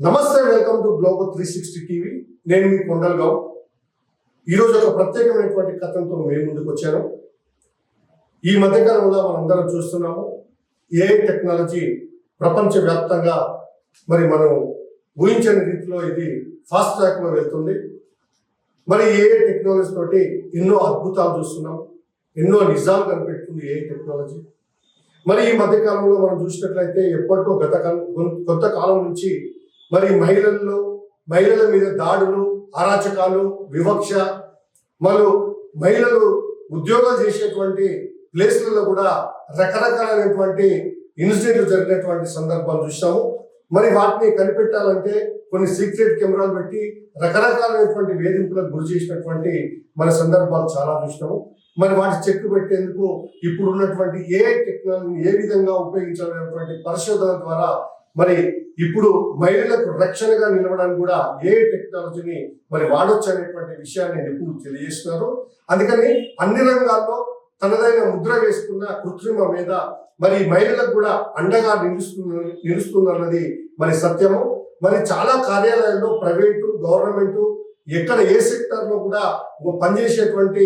నమస్తే welcome to global three sixty TV. నేను మీ కొండలగావ్ ఈరోజు ఒక ప్రత్యేకమైనటువంటి కథంతో మేము ముందుకు వచ్చాను. ఈ మధ్యకాలంలో మనందరం చూస్తున్నాము ఏ టెక్నాలజీ ప్రపంచవ్యాప్తంగా మరి మనం ఊహించని రీతిలో ఇది ఫాస్ట్ ట్రాక్లో వెళ్తుంది. మరి ఏ టెక్నాలజీ తోటి ఎన్నో అద్భుతాలు చూస్తున్నాం ఎన్నో నిజాలు కనిపెడుతుంది ఏ టెక్నాలజీ మరి ఈ మధ్య కాలంలో మనం చూసినట్లయితే ఎప్పటికో గత కాలం కొంత కాలం నుంచి మరి మహిళల్లో మహిళల మీద దాడులు అరాచకాలు వివక్ష మరియు మహిళలు ఉద్యోగాలు చేసేటువంటి ప్లేస్లలో కూడా రకరకాలైనటువంటి ఇన్సిడెంట్లు జరిగినటువంటి సందర్భాలు చూసాము మరి వాటిని కనిపెట్టాలంటే కొన్ని సీక్రెట్ కెమెరాలు పెట్టి రకరకాలైనటువంటి వేధింపులకు గురి చేసినటువంటి మన సందర్భాలు చాలా చూసినాము మరి వాటి చెక్ పెట్టేందుకు ఇప్పుడు ఉన్నటువంటి ఏ టెక్నాలజీని ఏ విధంగా ఉపయోగించాలనేటువంటి పరిశోధన ద్వారా మరి ఇప్పుడు మహిళలకు రక్షణగా నిలవడానికి కూడా ఏ టెక్నాలజీని మరి వాడొచ్చు అనేటువంటి విషయాన్ని నిపుణులు తెలియజేస్తున్నారు. అందుకని అన్ని రంగాల్లో తనదైన ముద్ర వేసుకున్న కృత్రిమ మీద మరి మహిళలకు కూడా అండగా నిలుస్తుంది నిలుస్తుందన్నది మరి సత్యము. మరి చాలా కార్యాలయాల్లో ప్రైవేటు గవర్నమెంటు ఎక్కడ ఏ సెక్టర్లో కూడా పనిచేసేటువంటి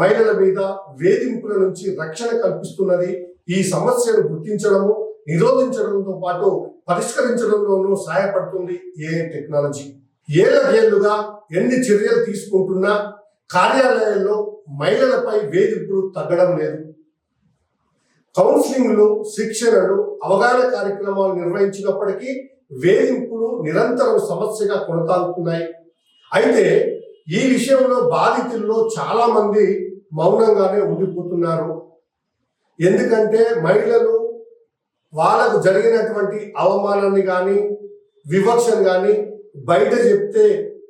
మహిళల మీద వేధింపుల నుంచి రక్షణ కల్పిస్తున్నది. ఈ సమస్యను గుర్తించడము నిరోధించడంతో పాటు పరిష్కరించడంలోనూ సహాయపడుతుంది ఏ టెక్నాలజీ. ఏళ్ళకేళ్ళుగా ఎన్ని చర్యలు తీసుకుంటున్నా కార్యాలయాల్లో మహిళలపై వేధింపులు తగ్గడం లేదు. కౌన్సిలింగ్లు శిక్షణలు అవగాహన కార్యక్రమాలు నిర్వహించినప్పటికీ వేధింపులు నిరంతరం సమస్యగా కొనసాగుతున్నాయి. అయితే ఈ విషయంలో బాధితుల్లో చాలా మంది మౌనంగానే ఉండిపోతున్నారు. ఎందుకంటే మహిళలు వాళ్ళకు జరిగినటువంటి అవమానాన్ని కానీ వివక్షను కానీ బయట చెప్తే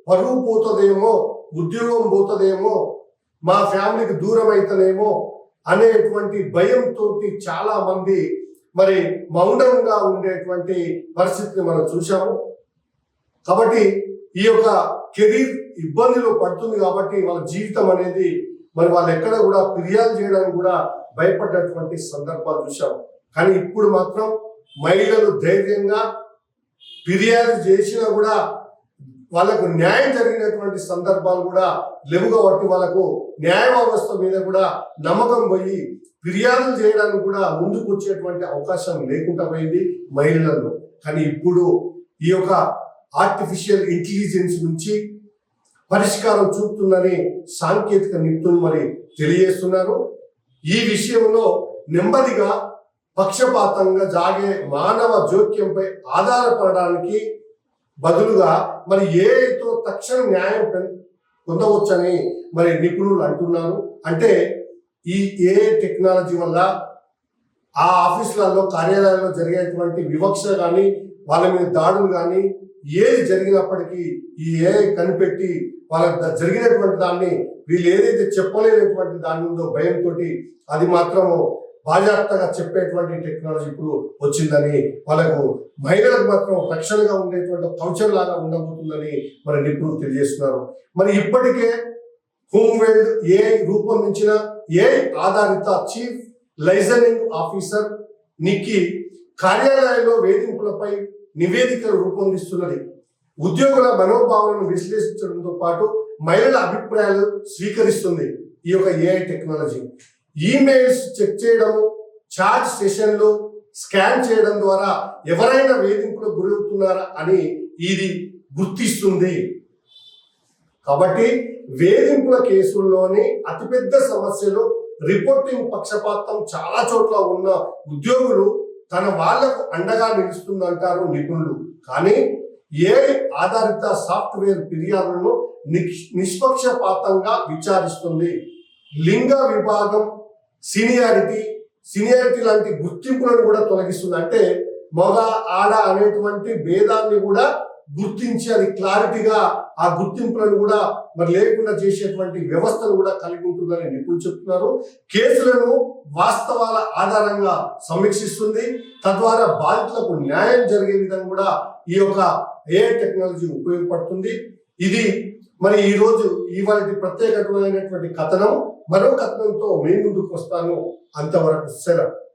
పరువు పోతుందేమో ఉద్యోగం పోతుందేమో మా ఫ్యామిలీకి దూరం అవుతుందేమో అనేటువంటి భయంతో చాలా మంది మరి మౌనంగా ఉండేటువంటి పరిస్థితిని మనం చూసాము కాబట్టి ఈ యొక్క కెరీర్ ఇబ్బందిలో పడుతుంది కాబట్టి వాళ్ళ జీవితం అనేది మరి వాళ్ళు ఎక్కడ కూడా ఫిర్యాదు చేయడానికి కూడా భయపడ్డటువంటి సందర్భాలు చూసాము కానీ ఇప్పుడు మాత్రం మహిళలు ధైర్యంగా ఫిర్యాదు చేసినా కూడా వాళ్ళకు న్యాయం జరిగినటువంటి సందర్భాలు కూడా లేవు కాబట్టి వాళ్ళకు న్యాయ వ్యవస్థ మీద కూడా నమ్మకం పోయి ఫిర్యాదులు చేయడానికి కూడా ముందుకు వచ్చేటువంటి అవకాశం లేకుండా పోయింది మహిళల్లో. కానీ ఇప్పుడు ఈ యొక్క ఆర్టిఫిషియల్ ఇంటెలిజెన్స్ నుంచి పరిష్కారం చూపుతుందని సాంకేతిక నిపుణులు మరి తెలియజేస్తున్నారు. ఈ విషయంలో నెమ్మదిగా పక్షపాతంగా జాగే మానవ జోక్యంపై ఆధారపడడానికి బదులుగా మరి ఏఐతో తక్షణ న్యాయం పొందవచ్చని మరి నిపుణులు అంటున్నారు. అంటే ఈ ఏ టెక్నాలజీ వల్ల ఆ ఆఫీసులలో కార్యాలయాల్లో జరిగేటువంటి వివక్ష కానీ వాళ్ళ మీద దాడులు కానీ ఏది జరిగినప్పటికీ ఈ ఏ కనిపెట్టి వాళ్ళ జరిగినటువంటి దాన్ని వీళ్ళు ఏదైతే చెప్పలేనటువంటి దాని ఉందో భయంతో అది మాత్రము బాజాప్తగా చెప్పేటువంటి టెక్నాలజీ ఇప్పుడు వచ్చిందని వాళ్ళకు మహిళలకు మాత్రం రక్షణగా ఉండేటువంటి కౌచర్ లాగా ఉండబోతుందని మరి నిపుణులు తెలియజేస్తున్నారు. మరి ఇప్పటికే హోమ్వేల్డ్ ఏ రూపొందించిన ఏ ఆధారిత చీఫ్ లైజనింగ్ ఆఫీసర్ నికి కార్యాలయంలో వేధింపులపై నివేదికలు రూపొందిస్తున్నది. ఉద్యోగుల మనోభావాలను విశ్లేషించడంతో పాటు మహిళల అభిప్రాయాలు స్వీకరిస్తుంది ఈ యొక్క ఏఐ టెక్నాలజీ ఈమెయిల్స్ చెక్ చేయడము చార్జ్ సెషన్లు స్కాన్ చేయడం ద్వారా ఎవరైనా వేధింపులకు గురవుతున్నారా అని ఇది గుర్తిస్తుంది. కాబట్టి వేధింపుల కేసుల్లోని అతిపెద్ద సమస్యలు రిపోర్టింగ్ పక్షపాతం చాలా చోట్ల ఉన్న ఉద్యోగులు తన వాళ్ళకు అండగా నిలుస్తుందంటారు నిపుణులు. కానీ ఏ ఆధారిత సాఫ్ట్వేర్ ఫిర్యాదులను నిష్పక్షపాతంగా విచారిస్తుంది. లింగ విభాగం సీనియారిటీ సీనియారిటీ లాంటి గుర్తింపులను కూడా తొలగిస్తుంది. అంటే మగ ఆడ అనేటువంటి భేదాన్ని కూడా గుర్తించి అది క్లారిటీగా ఆ గుర్తింపులను కూడా మరి లేకుండా చేసేటువంటి వ్యవస్థను కూడా కలిగి ఉంటుందని నిపుణులు చెప్తున్నారు. కేసులను వాస్తవాల ఆధారంగా సమీక్షిస్తుంది. తద్వారా బాధితులకు న్యాయం జరిగే విధంగా కూడా ఈ యొక్క ఏ టెక్నాలజీ ఉపయోగపడుతుంది. ఇది మరి ఈ రోజు ఇవాళ ప్రత్యేకమైనటువంటి కథనం మరో కథనంతో మీ ముందుకు వస్తాను. అంతవరకు సెలవు.